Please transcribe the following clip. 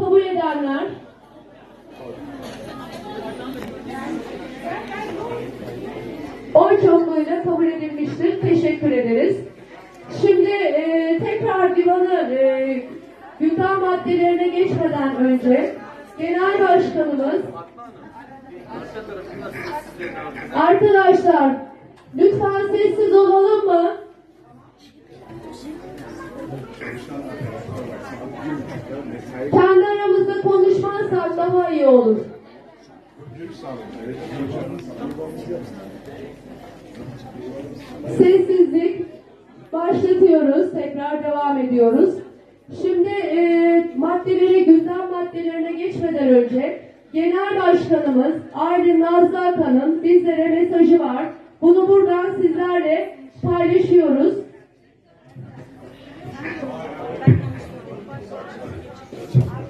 Kabul edenler. Oy çokluğuyla kabul edilmiştir. Teşekkür ederiz. Şimdi e, tekrar divanı e, gündem maddelerine geçmeden önce Genel Başkanımız Arkadaşlar lütfen sessiz olalım mı? Kendi aramızda konuşmazsak daha iyi olur. Sessizlik. Başlatıyoruz. Tekrar devam ediyoruz. Şimdi e, maddelere, gündem maddelerine geçmeden önce Genel Başkanımız Aylin Nazlı Akan'ın bizlere mesajı var. Bunu buradan sizlerle paylaşıyoruz.